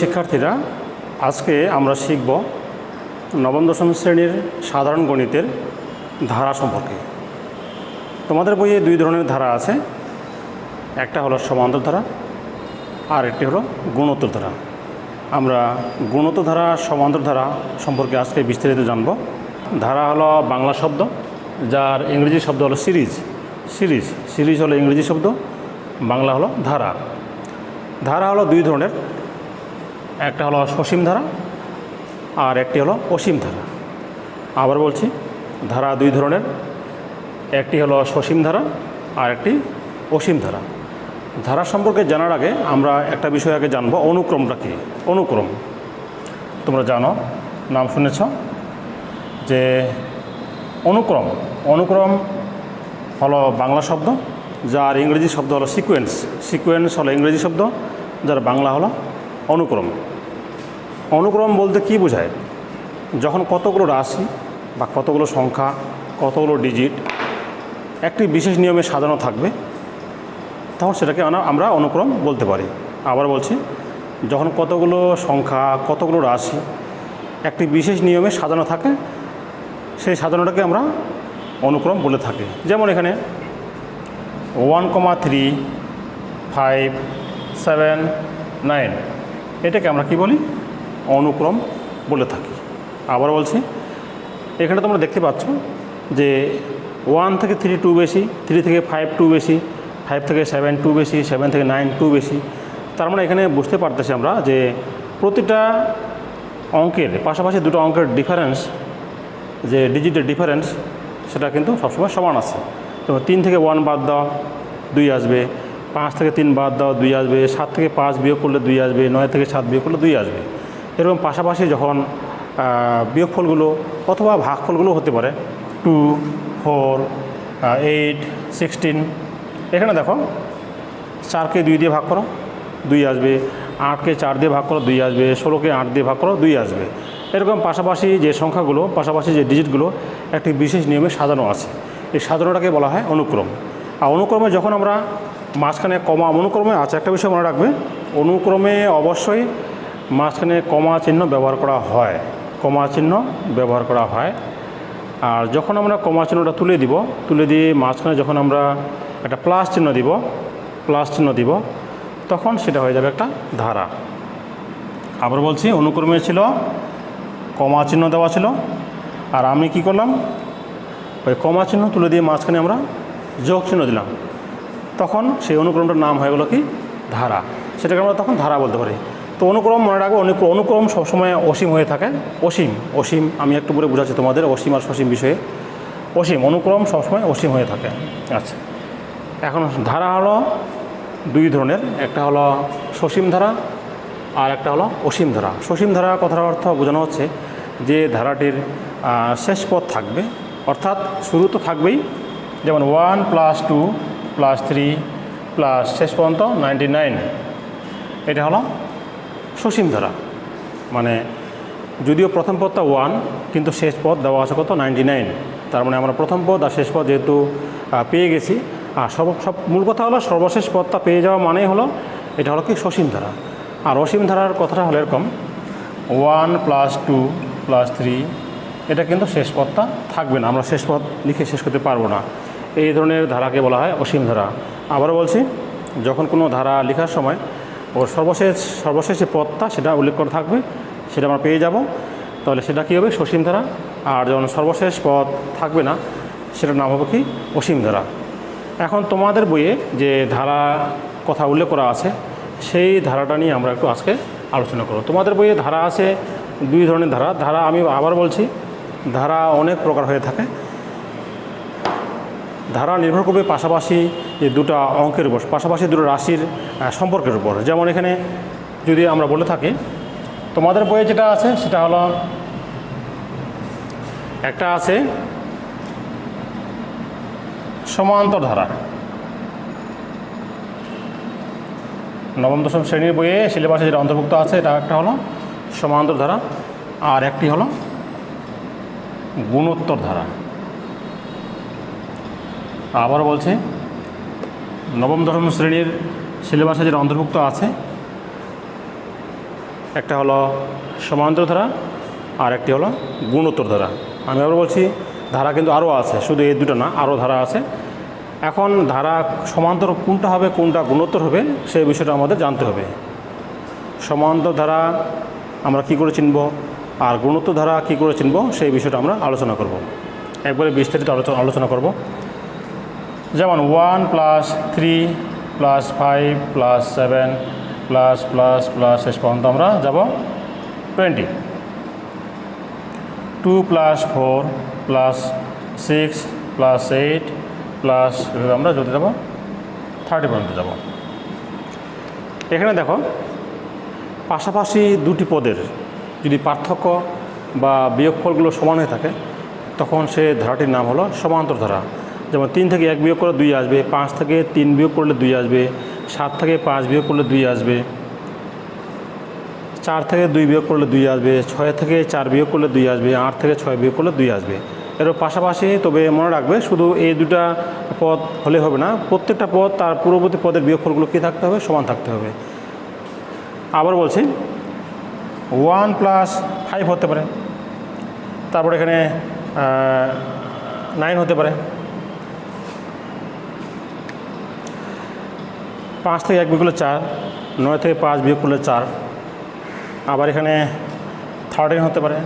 শিক্ষার্থীরা, আজকে আমরা শিখব নবম, দশম শ্রেণির সাধারণ গণিতের ধারা সম্পর্কে। তোমাদের বইয়ে দুই ধরনের ধারা আছে। একটা হলো সমান্তর ধারা, আর একটি হলো গুণোত্তর ধারা। আমরা গুণোত্তর ধারা, সমান্তর ধারা সম্পর্কে আজকে বিস্তারিত জানব। ধারা হলো বাংলা শব্দ, যার ইংরেজি শব্দ হলো সিরিজ। সিরিজ সিরিজ হলো ইংরেজি শব্দ, বাংলা হলো ধারা। ধারা হলো দুই ধরনের। একটা হলো সসীম ধারা আর একটি হলো অসীম ধারা। আবার বলছি, ধারা দুই ধরনের, একটি হলো সসীম ধারা আর একটি অসীম ধারা। ধারা সম্পর্কে জানার আগে আমরা একটা বিষয় আগে জানব, অনুক্রমটা কী? অনুক্রম। তোমরা জানো, নাম শুনেছ, যে অনুক্রম অনুক্রম হলো বাংলা শব্দ, যার ইংরেজি শব্দ হলো সিকোয়েন্স সিকোয়েন্স হলো ইংরেজি শব্দ, যার বাংলা হলো অনুক্রম। অনুক্রম বলতে কি বোঝায়? যখন কতগুলো রাশি বা কতগুলো সংখ্যা, কতগুলো ডিজিট একটি বিশেষ নিয়মে সাজানো থাকবে, তখন সেটাকে আমরা অনুক্রম বলতে পারি। আবার বলছি, যখন কতগুলো সংখ্যা, কতগুলো রাশি একটি বিশেষ নিয়মে সাজানো থাকে, সেই সাজানোটাকে আমরা অনুক্রম বলে থাকি। যেমন এখানে one comma three five seven nine এটাকে আমরা কি বলি? অনুক্রম বলে থাকি। আবার বলছি, এখানে তোমরা দেখতে পাচ্ছ যে ওয়ান থেকে থ্রি টু বেশি থ্রি থেকে ফাইভ টু বেশি ফাইভ থেকে সেভেন টু বেশি সেভেন থেকে নাইন টু বেশি। তার মানে এখানে বুঝতে পারতেছি আমরা যে প্রতিটা অঙ্কের, পাশাপাশি দুটো অঙ্কের ডিফারেন্স যে ডিজিটের ডিফারেন্স সেটা কিন্তু সবসময় সমান আছে। তো তিন থেকে ওয়ান বাদ দাও, দুই আসবে। পাঁচ থেকে তিন বাদ দাও, দুই আসবে। সাত থেকে পাঁচ বিয়োগ করলে দুই আসবে। নয় থেকে সাত বিয়োগ করলে দুই আসবে। এরকম পাশাপাশি যখন বিয়োগফলগুলো অথবা ভাগফলগুলো হতে পারে টু ফোর এইট সিক্সটিন এখানে দেখো, চারকে দুই দিয়ে ভাগ করো, দুই আসবে, আটকে চার দিয়ে ভাগ করো, দুই আসবে, ষোলোকে আট দিয়ে ভাগ করো, দুই আসবে। এরকম পাশাপাশি যে সংখ্যাগুলো, পাশাপাশি যে ডিজিটগুলো একটি বিশেষ নিয়মে সাজানো আছে। এই সাজানোটাকে বলা হয় অনুক্রম। আর অনুক্রমে যখন আমরা মাঝখানে কমা, অনুক্রমে আছে, একটা বিষয় মনে রাখবে, অনুক্রমে অবশ্যই মাঝখানে কমা চিহ্ন ব্যবহার করা হয়। কমা চিহ্ন ব্যবহার করা হয়। আর যখন আমরা কমা চিহ্নটা তুলে দিব, তুলে দিয়ে মাঝখানে যখন আমরা একটা প্লাস চিহ্ন দিব, প্লাস চিহ্ন দিব, তখন সেটা হয়ে যাবে একটা ধারা। আবার বলছি, অনুক্রমে ছিল, কমা চিহ্ন দেওয়া ছিল। আর আমি কি করলাম? ওই কমা চিহ্ন তুলে দিয়ে মাঝখানে আমরা যোগ চিহ্ন দিলাম। তখন সেই অনুক্রমটার নাম হয়ে গেলো কি? ধারা। সেটাকে আমরা তখন ধারা বলতে পারি। তো অনুক্রম মনে রাখব অনুক্র- অনুক্রম সবসময় অসীম হয়ে থাকে। অসীম অসীম আমি একটু পরে বোঝাচ্ছি তোমাদের, অসীম আর সসীম বিষয়ে। অসীম, অনুক্রম সবসময় অসীম হয়ে থাকে। আচ্ছা এখন ধারা হলো দুই ধরনের, একটা হলো সসীম ধারা আর একটা হলো অসীম ধারা। সসীম ধারা কথার অর্থ বোঝানো হচ্ছে যে ধারাটির শেষ পথ থাকবে। অর্থাৎ শুরু তো থাকবেই। যেমন one plus two plus three plus শেষ পর্যন্ত নাইনটি নাইন এটা হলো সসীম ধারা মানে যদিও প্রথম পদটা ওয়ান কিন্তু শেষ পদ দেওয়া আছে কত? নাইনটি নাইন তার মানে আমরা প্রথম পদ আর শেষ পদ যেহেতু পেয়ে গেছি। আর সব সব মূল কথা হলো সর্বশেষ পদটা পেয়ে যাওয়া মানেই হলো এটা হলো কি সসীম ধারা আর অসীম ধারার কথাটা হলো এরকম one plus two plus three এটা কিন্তু শেষ পদটা থাকবে না। আমরা শেষ পদ লিখে শেষ করতে পারব না। এই ধরনের ধারাকে বলা হয় অসীম ধারা আবারও বলছি, যখন কোনো ধারা লেখার সময় ওর সর্বশেষ সর্বশেষ যে পদটা সেটা উল্লেখ করা থাকবে, সেটা আমরা পেয়ে যাব। তাহলে সেটা কী হবে? সসীম ধারা। আর যখন সর্বশেষ পথ থাকবে না, সেটার নাম হবে কি? অসীম ধারা। এখন তোমাদের বইয়ে যে ধারা কথা উল্লেখ করা আছে, সেই ধারাটা নিয়ে আমরা একটু আজকে আলোচনা করব। তোমাদের বইয়ে ধারা আছে, দুই ধরনের ধারা। ধারা আমি আবার বলছি, ধারা অনেক প্রকার হয়ে থাকে। ধারা নির্ভর করবে পাশাপাশি যে দুটো অঙ্কের উপর, পাশাপাশি দুটো রাশির সম্পর্কের উপর। যেমন এখানে যদি আমরা বলে থাকি, তোমাদের বইয়ে যেটা আছে সেটা হলো, একটা আছে সমান্তর ধারা। নবম, দশম শ্রেণির বইয়ে সিলেবাসে যেটা অন্তর্ভুক্ত আছে, এটা একটা হলো সমান্তর ধারা, আর একটি হলো গুণোত্তর ধারা। আবার বলছে, নবম, দশম শ্রেণির সিলেবাসে যেটা অন্তর্ভুক্ত আছে, একটা হলো সমান্তর ধারা আর একটি হলো গুণোত্তর ধারা আমি আবার বলছি, ধারা কিন্তু আরও আছে, শুধু এই দুটো না, আরও ধারা আছে। এখন ধারা সমান্তর কোনটা হবে, কোনটা গুণোত্তর হবে, সেই বিষয়টা আমাদের জানতে হবে। সমান্তর ধারা আমরা কি করে চিনব, আর গুণোত্তর ধারা কি করে চিনব, সেই বিষয়টা আমরা আলোচনা করব। একবারে বিস্তারিত আলোচনা আলোচনা করব। যেমন one plus three plus five plus seven plus plus plus শেষ পর্যন্ত আমরা যাব twenty two plus four plus six plus eight plus আমরা যদি যাব থার্টি পর্যন্ত যাব। এখানে দেখো, পাশাপাশি দুটি পদের যদি পার্থক্য বা বিয়োগফলগুলো সমান হয়ে থাকে, তখন সে ধারাটির নাম হলো সমান্তর ধারা। যেমন তিন থেকে এক বিয়োগ করলে দুই আসবে, পাঁচ থেকে তিন বিয়োগ করলে দুই আসবে, সাত থেকে পাঁচ বিয়োগ করলে দুই আসবে, চার থেকে দুই বিয়োগ করলে দুই আসবে, ছয় থেকে চার বিয়োগ করলে দুই আসবে, আট থেকে ছয় বিয়োগ করলে দুই আসবে। এর পাশাপাশি তবে মনে রাখবে শুধু এই দুটা পদ হলে হবে না, প্রত্যেকটা পদ তার পূর্ববর্তী পদের বিয়োগফলগুলো কী থাকতে হবে? সমান থাকতে হবে। আবার বলছি, ওয়ান প্লাস ফাইভ হতে পারে, তারপর এখানে নাইন হতে পারে। পাঁচ থেকে এক বিয়োগ করলে চার, নয় থেকে পাঁচ বিয়োগ করলে চার। আবার এখানে থার্টিন হতে পারে,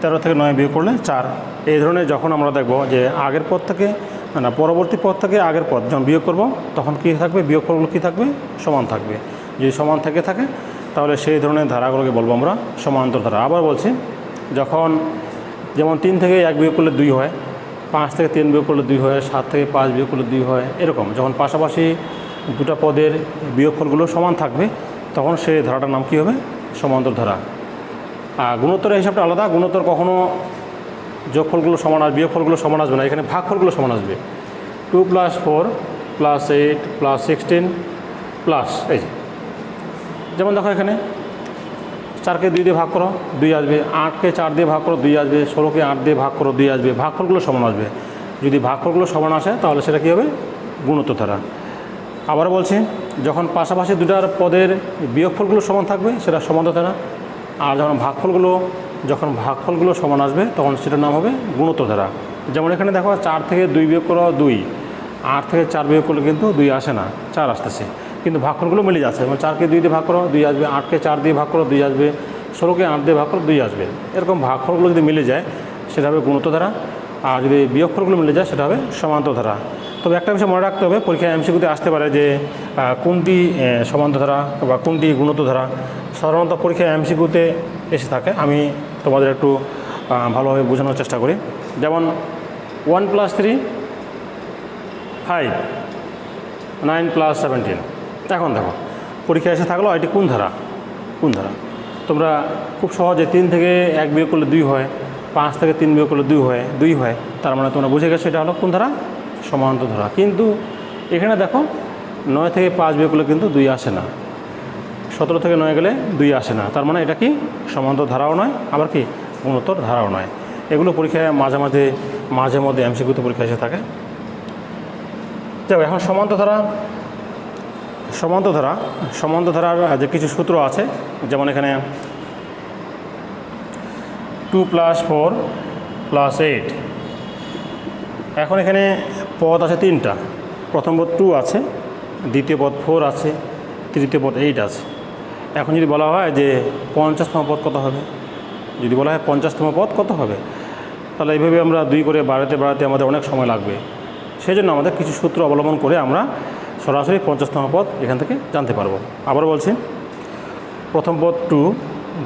তেরো থেকে নয় বিয়োগ করলে চার। এই ধরনের যখন আমরা দেখব যে আগের পদ থেকে, না পরবর্তী পদ থেকে আগের পদ যখন বিয়োগ করব, তখন কী থাকবে? বিয়োগ বিয়োগফলগুলো কী থাকবে? সমান থাকবে। যদি সমান থেকে থাকে, তাহলে সেই ধরনের ধারাগুলোকে বলব আমরা সমান্তর ধারা। আবার বলছি, যখন যেমন তিন থেকে এক বিয়োগ করলে দুই হয়, পাঁচ থেকে তিন বিয়োগ করলে দুই হয়, সাত থেকে পাঁচ বিয়োগ করলে দুই হয়, এরকম। যখন পাশাপাশি দুটা পদের বিয়োগফলগুলো সমান থাকবে, তখন সেই ধারাটার নাম কী হবে? সমান্তর ধারা। আর গুণোত্তরের হিসাবটা আলাদা, গুণোত্তর কখনও যোগফলগুলো সমান আসবে বিয়োগফলগুলো সমান আসবে না, এখানে ভাগফলগুলো সমান আসবে। Two plus four plus eight plus sixteen plus, এই যে। যেমন দেখো এখানে, চারকে দুই দিয়ে ভাগ করো, দুই আসবে, আটকে চার দিয়ে ভাগ করো, দুই আসবে, ষোলোকে আট দিয়ে ভাগ করো, দুই আসবে, ভাগফলগুলো সমান আসবে। যদি ভাগফলগুলো সমান আসে, তাহলে সেটা কী হবে? গুণোত্তর ধারা। আবার বলছি, যখন পাশাপাশি দুটার পদের বিয়োগফলগুলো সমান থাকবে, সেটা সমান্তর ধারা আর যখন ভাগফলগুলো যখন ভাগফলগুলো সমান আসবে, তখন সেটার নাম হবে গুণোত্তর ধারা যেমন এখানে দেখো, চার থেকে দুই বিয়োগ করো দুই। আট থেকে চার বিয়োগ করলে কিন্তু দুই আসে না, চার আসতেছে। কিন্তু ভাগফলগুলো মিলে যাচ্ছে এবং চারকে দুই দিয়ে ভাগ করো, দুই আসবে। আটকে চার দিয়ে ভাগ করো, দুই আসবে। ষোলোকে আট দিয়ে ভাগ করো, দুই আসবে। এরকম ভাগফলগুলো যদি মিলে যায়, সেটা হবে গুণোত্তর ধারা আর যদি বিয়োগফলগুলো মিলে যায়, সেটা হবে সমান্তর ধারা তবে একটা বিষয় মনে রাখতে হবে পরীক্ষায় এমসিকিউতে আসতে পারে যে কোনটি আহ, সমান্তর ধারা বা কোনটি গুণোত্তর ধারা সাধারণত পরীক্ষায় এমসিকিউতে এসে থাকে। আমি তোমাদের একটু ভালোভাবে বোঝানোর চেষ্টা করি। যেমন one plus three five nine plus seventeen এখন দেখো পরীক্ষায় এসে থাকল এটি কোন ধারা? কোন ধারা? তোমরা খুব সহজে তিন থেকে এক বিয়োগ করলে দুই হয় পাঁচ থেকে তিন বিয়োগ করলে দুই হয় দুই হয়। তার মানে তোমরা বুঝে গেছো এটা হলো কোন ধারা? সমান্তর ধারা। কিন্তু এখানে দেখো, নয় থেকে পাঁচ বিয়োগ করলে কিন্তু দুই আসে না। সতেরো থেকে নয় গেলে দুই আসে না। তার মানে এটা কি সমান্তর ধারাও নয়, আবার কি গুণোত্তর ধারাও নয়। এগুলো পরীক্ষায় মাঝে মাঝে মাঝে মধ্যে এমসিকিউতে পরীক্ষা এসে থাকে। যাক এখন সমান্তর ধারা সমান্তর ধারা সমান্তর ধারার যে কিছু সূত্র আছে, যেমন এখানে two plus four plus eight এখন এখানে পদ আছে তিনটা। প্রথম পদ টু আছে, দ্বিতীয় পদ ফোর আছে, তৃতীয় পদ এইট আছে। এখন যদি বলা হয় যে পঞ্চাশতম পদ কত হবে? যদি বলা হয় পঞ্চাশতম পদ কত হবে? তাহলে এইভাবে আমরা দুই করে বাড়াতে বাড়াতে আমাদের অনেক সময় লাগবে। সেই জন্য আমাদের কিছু সূত্র অবলম্বন করে আমরা সরাসরি পঞ্চাশতম পদ এখান থেকে জানতে পারব। আবার বলছি, প্রথম পদ টু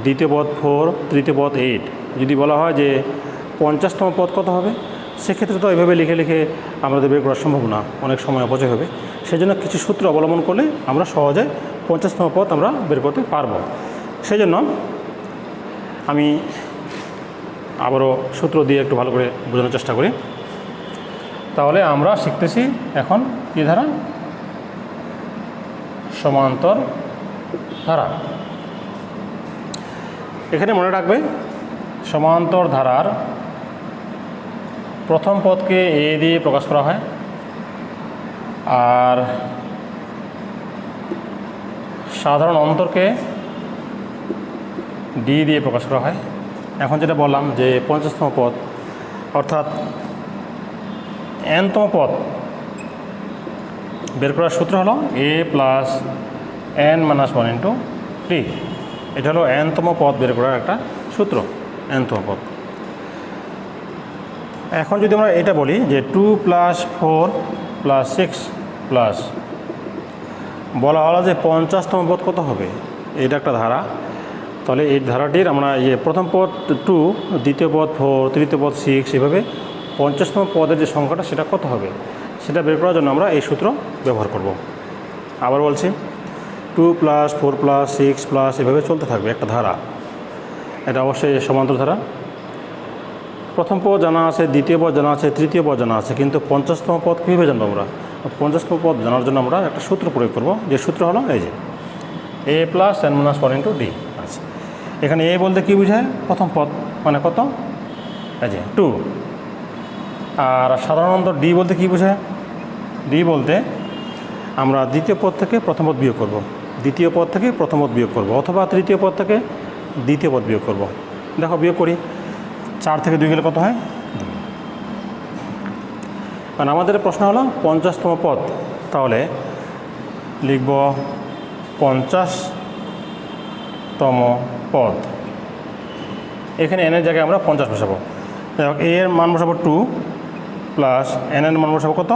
দ্বিতীয় পদ ফোর তৃতীয় পদ এইট যদি বলা হয় যে পঞ্চাশতম পদ কত হবে? সেক্ষেত্রে তো এভাবে লিখে লিখে আমাদের বের করা সম্ভব না। অনেক সময় অপচয় হবে। সেই জন্য কিছু সূত্র অবলম্বন করলে আমরা সহজে পঞ্চাশতম পথ আমরা বের করতে পারব। সেই জন্য আমি আবারও সূত্র দিয়ে একটু ভালো করে বোঝানোর চেষ্টা করি। তাহলে আমরা শিখতেছি এখন কী ধারা? সমান্তর ধারা। এখানে মনে রাখবে সমান্তর ধারার প্রথম পদকে এ দিয়ে প্রকাশ করা হয়। আর সাধারণ অন্তরকে ডি দিয়ে প্রকাশ করা হয়। এখন যেটা বললাম যে পঞ্চাশতম পদ, অর্থাৎ এনতম পদ বের করার সূত্র হলো A plus N minus one into D এটা হলো এনতম পদ বের করার একটা সূত্র, এনতম পদ। এখন যদি আমরা এটা বলি যে two plus four plus six plus বলা হলো যে পঞ্চাশতম পদ কত হবে? এটা একটা ধারা। তাহলে এই ধারাটির আমরা ইয়ে প্রথম পদ টু দ্বিতীয় পদ ফোর তৃতীয় পদ সিক্স এভাবে পঞ্চাশতম পদের যে সংখ্যাটা, সেটা কত হবে? সেটা বের করার জন্য আমরা এই সূত্র ব্যবহার করব। আবার বলছি two plus four plus six plus এভাবে চলতে থাকবে একটা ধারা। এটা অবশ্যই সমান্তর ধারা। প্রথম পদ জানা আছে, দ্বিতীয় পদ জানা আছে, তৃতীয় পদ জানা আছে, কিন্তু পঞ্চাশতম পদ কীভাবে জানব আমরা? পঞ্চাশতম পদ জানার জন্য আমরা একটা সূত্র প্রয়োগ করব। যে সূত্র হলো এই যে A plus N minus one into D আচ্ছা এখানে এ বলতে কী বোঝায়? প্রথম পদ মানে কত? এই যে টু আর সাধারণত ডি বলতে কী বোঝায়? ডি বলতে আমরা দ্বিতীয় পদ থেকে প্রথম পদ বিয়োগ করব। দ্বিতীয় পদ থেকে প্রথম পদ বিয়োগ করব, অথবা তৃতীয় পদ থেকে দ্বিতীয় পদ বিয়োগ করব। দেখো বিয়োগ করি। চার থেকে দুই গেলে কত হয়। কারণ আমাদের প্রশ্ন হলো পঞ্চাশতম পদ। তাহলে লিখব পঞ্চাশতম পদ। এখানে এনের জায়গায় আমরা পঞ্চাশ বসাবো। দেখো এ এর মান বসাবো টু প্লাস এন এর মান বসাবো কত?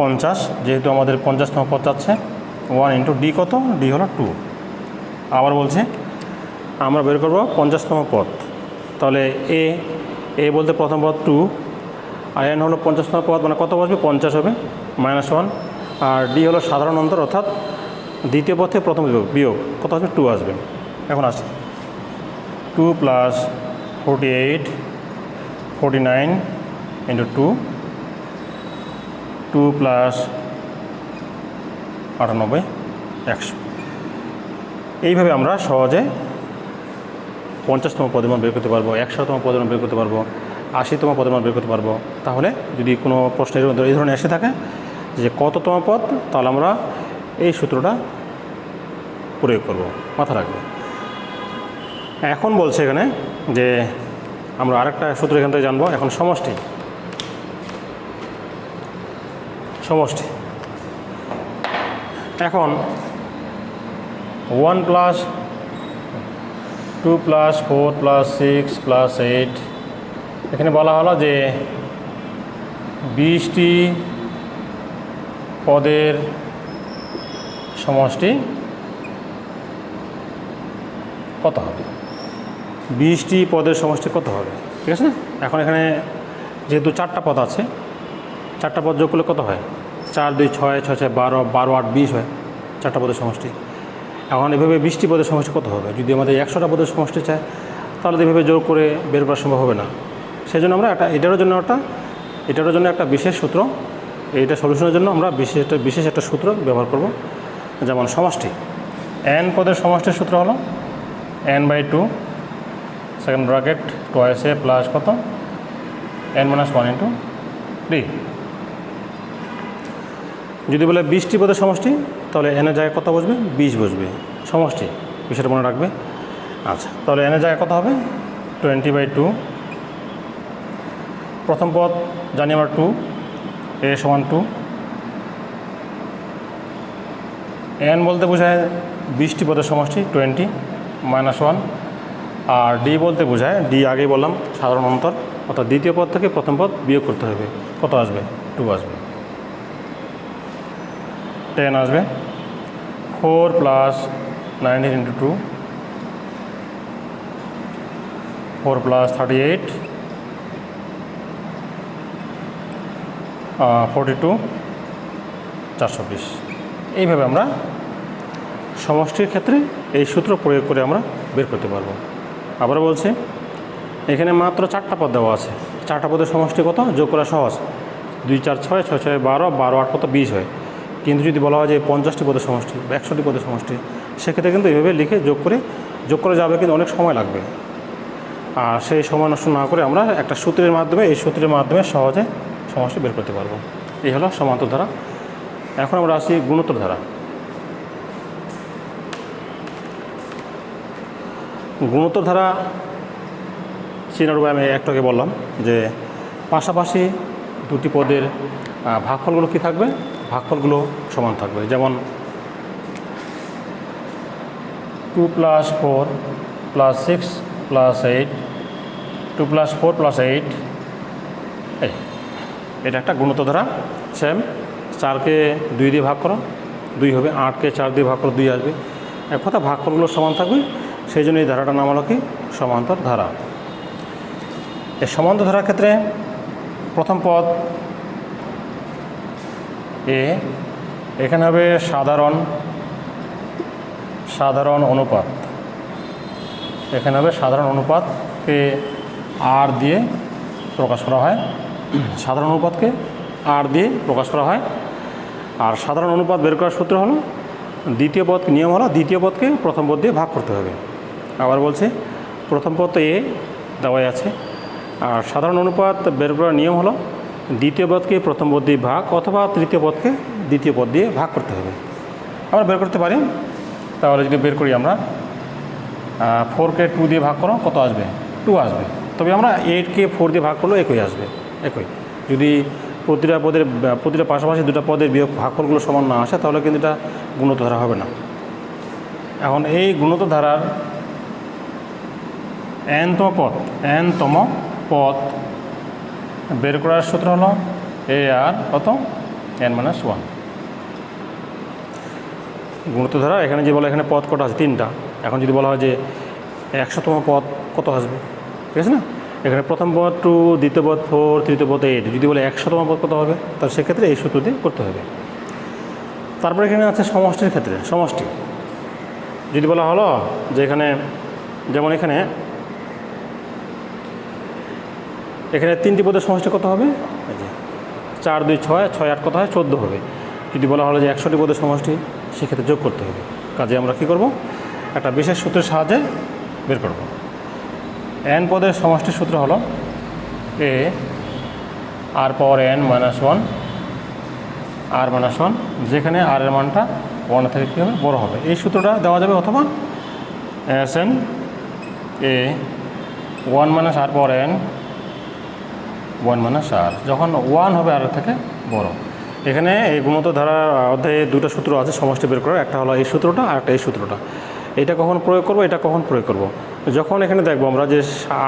পঞ্চাশ, যেহেতু আমাদের পঞ্চাশতম পদ চাচ্ছে ওয়ান ইন্টু ডি কত? ডি হলো টু আবার বলছে, আমরা বের করব পঞ্চাশতম পদ। তাহলে এ এ বলতে প্রথম পদ টু আর এন হলো পঞ্চাশতম পদ মানে কত বসবে? পঞ্চাশ হবে মাইনাস ওয়ান আর ডি হলো সাধারণ অন্তর, অর্থাৎ দ্বিতীয় পথে প্রথম বিয়োগ বিয়োগ, কত আসবে? টু আসবে। এখন আসি। Two plus forty eight forty nine into two two plus আটানব্বই, একশো। এইভাবে আমরা সহজে পঞ্চাশতম পদের মান বের করতে পারব, একশোতম পদের মান বের করতে পারব, আশিতম পদের মান বের করতে পারব। তাহলে যদি কোনো প্রশ্নের এই ধরনের এসে থাকে যে কততম পদ, তাহলে আমরা এই সূত্রটা প্রয়োগ করব। মাথা রাখবে। এখন বলছে এখানে যে আমরা আরেকটা সূত্র এখান থেকে জানব। এখন সমষ্টি। সমষ্টি। এখন one plus two plus four plus six plus eight. এখানে বলা হলো যে বিশটি পদের সমষ্টি কত হবে? বিশটি পদের সমষ্টি কত হবে? ঠিক আছে? এখন এখানে যেহেতু চারটা পদ আছে, চারটা পদ যোগ করলে কত হয়? চার, দুই, ছয় ছয় ছয়, বারো বারো, আট, বিশ হয়। চারটা পদের সমষ্টি। এখন এভাবে বৃষ্টি পদের সমষ্টি কত হবে? যদি আমাদের একশোটা পদের সমষ্টি চায়, তাহলে এভাবে জোর করে বের করা সম্ভব হবে না। সেই জন্য আমরা একটা, এটারও জন্য একটা, এটারও জন্য একটা বিশেষ সূত্র, এইটা সলিউশনের জন্য আমরা বিশেষ একটা বিশেষ একটা সূত্র ব্যবহার করব। যেমন সমষ্টি। এন পদের সমষ্টির সূত্র হলো N by two second bracket twice A plus কত? N minus one into D যদি বলে বিশটি পদের সমষ্টি তাহলে এনের জায়গায় কত বসবে? বিশ বসবে। সমষ্টি, বিষয়টা মনে রাখবে। আচ্ছা তাহলে এনের জায়গায় কত হবে? Twenty by two. প্রথম পদ, জানি আমরা টু। এ সমান টু। এন বলতে বোঝায় বিশটি পদের সমষ্টি, টোয়েন্টি, মাইনাস ওয়ান। আর ডি বলতে বোঝায়, ডি আগেই বললাম, সাধারণ অন্তর। অর্থাৎ দ্বিতীয় পদ থেকে প্রথম পদ বিয়োগ করতে হবে। কত আসবে? টু আসবে। টেন আসবে। Four plus nineteen into two four plus thirty eight forty two চারশো বিশ। এইভাবে আমরা সমষ্টির ক্ষেত্রে এই সূত্র প্রয়োগ করে আমরা বের করতে পারব। আবার বলছি, এখানে মাত্র চারটা পদ দেওয়া আছে। চারটা পদের সমষ্টি কত? যোগ করা সহজ। দুই চার ছয় ছয় ছয় বারো বারো আট কত? বিশ হয়। কিন্তু যদি বলা হয় যে পঞ্চাশটি পদের সমষ্টি বা একশোটি পদের সমষ্টি, সেক্ষেত্রে কিন্তু এইভাবে লিখে যোগ করে, যোগ করা যাবে কিন্তু অনেক সময় লাগবে। আর সেই সময় নষ্ট না করে আমরা একটা সূত্রের মাধ্যমে, এই সূত্রের মাধ্যমে সহজে সমষ্টি বের করতে পারব। এই হলো সমান্তর ধারা। এখন আমরা আসি গুণোত্তর ধারা। গুণোত্তর ধারা চেনার উপায় আমি একটাকে বললাম যে পাশাপাশি দুটি পদের ভাগফলগুলো কী থাকবে? ভাগফলগুলো সমান থাকবে। যেমন two plus four plus six plus eight two plus four plus eight এই, এটা একটা গুণত ধারা সেম চারকে দুই দিয়ে ভাগ করো, দুই হবে আটকে চার দিয়ে ভাগ করো দুই আসবে। এক কথা ভাগফলগুলো সমান থাকবে, সেই জন্য এই ধারাটার নাম হলো কি? সমান্তর ধারা। এই সমান্তর ধারার ক্ষেত্রে প্রথম পদ এ, এখানে হবে সাধারণ সাধারণ অনুপাত। এখানে হবে সাধারণ অনুপাতকে আর দিয়ে প্রকাশ করা হয়। সাধারণ অনুপাতকে আর দিয়ে প্রকাশ করা হয়। আর সাধারণ অনুপাত বের করার সূত্র হলো, দ্বিতীয় পদ নিয়ম হলো, দ্বিতীয় পদকে প্রথম পদ দিয়ে ভাগ করতে হবে। আবার বলছি, প্রথম পদ এ দেওয়াই আছে। আর সাধারণ অনুপাত বের করার নিয়ম হলো দ্বিতীয় পদকে প্রথম পদ দিয়ে ভাগ অথবা তৃতীয় পদকে দ্বিতীয় পদ দিয়ে ভাগ করতে হবে। আমরা বের করতে পারি? তাহলে যদি বের করি আমরা ফোরকে টু দিয়ে ভাগ করো, কত আসবে? টু আসবে। তবে আমরা এইটকে ফোর দিয়ে ভাগ করলেও একই আসবে, একই। যদি প্রতিটা পদের, প্রতিটা পাশাপাশি দুটো পদের বিয়োগ ভাগফলগুলো সমান না আসে, তাহলে কিন্তু এটা গুণত ধারা হবে না। এখন এই গুণত ধারার এনতম পদ এনতম পদ বের করার সূত্র হলো এ আর কত এন মাইনাস ওয়ান। গুণিত ধারা এখানে যে বলে এখানে পদ কটা আছে? তিনটা। এখন যদি বলা হয় যে একশোতম পদ কত আসবে? ঠিক আছে না? এখানে প্রথম পদ টু দ্বিতীয় পদ ফোর তৃতীয় পদ এইট যদি বলে একশোতম পদ কত হবে? তাহলে সেক্ষেত্রে এই সূত্র দিয়ে করতে হবে। তারপরে এখানে আছে সমষ্টির ক্ষেত্রে, সমষ্টি। যদি বলা হলো যে এখানে, যেমন এখানে এখানে তিনটি পদের সমষ্টি কত হবে? চার, দুই, ছয় ছয়, আট কত হয়? চোদ্দ হবে। যদি বলা হলো যে একশোটি পদের সমষ্টি, সেক্ষেত্রে যোগ করতে হবে। কাজে আমরা কী করব? একটা বিশেষ সূত্রের সাহায্যে বের করব। এন পদের সমষ্টির সূত্র হলো A R power N minus one R minus one যেখানে আর এর মানটা ওয়ান থেকে কী হবে? বড়ো হবে। এই সূত্রটা দেওয়া যাবে অথবা S N A one minus R power N one minus সার যখন ওয়ান হবে আর থেকে বড়। এখানে এই গুণত ধারার অধ্যায়ে দুটো সূত্র আছে, সমষ্টি বের করার। একটা হলো এই সূত্রটা আর একটা এই সূত্রটা। এটা কখন প্রয়োগ করব, এটা কখন প্রয়োগ করব? যখন এখানে দেখব আমরা যে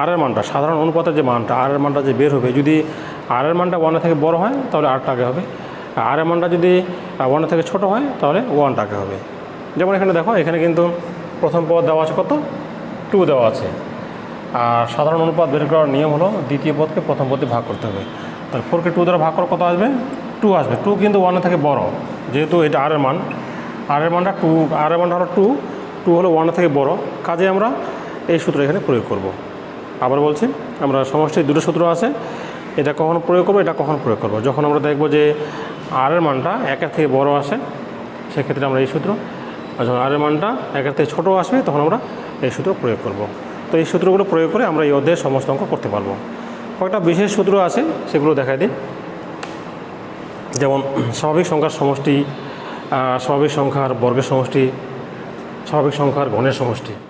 আর এর মানটা, সাধারণ অনুপাতের যে মানটা আর এর মানটা যে বের হবে, যদি আর এর মানটা ওয়ানের থেকে বড় হয়, তাহলে আটটা আগে হবে। আর এর মানটা যদি ওয়ানের থেকে ছোট হয়, তাহলে ওয়ানটা আগে হবে। যেমন এখানে দেখো, এখানে কিন্তু প্রথম পদ দেওয়া আছে কত? টু দেওয়া আছে। আর সাধারণ অনুপাত বের করার নিয়ম হলো দ্বিতীয় পদকে প্রথম পদে ভাগ করতে হবে। তাহলে ফোরকে টু দ্বারা ভাগ করে কত আসবে? টু আসবে। টু কিন্তু ওয়ানের থেকে বড়, যেহেতু এটা আর এর মান। আর এর মানটা টু আর এর মানটা হলো টু টু হলো ওয়ানের থেকে বড়। কাজে আমরা এই সূত্র এখানে প্রয়োগ করব। আবার বলছি, আমরা সমষ্টির দুটো সূত্র আছে, এটা কখন প্রয়োগ করব, এটা কখন প্রয়োগ করব। যখন আমরা দেখব যে আর এর মানটা একের থেকে বড় আসে, সেক্ষেত্রে আমরা এই সূত্র, আর যখন আর এর মানটা একের থেকে ছোটো আসবে, তখন আমরা এই সূত্র প্রয়োগ করব। তো এই সূত্রগুলো প্রয়োগ করে আমরা এই অধ্যায়ের সমস্ত অঙ্ক করতে পারব। কয়েকটা বিশেষ সূত্র আছে, সেগুলো দেখাই দিই। যেমন, স্বাভাবিক সংখ্যার সমষ্টি স্বাভাবিক সংখ্যার বর্গের সমষ্টি, স্বাভাবিক সংখ্যার ঘনের সমষ্টি।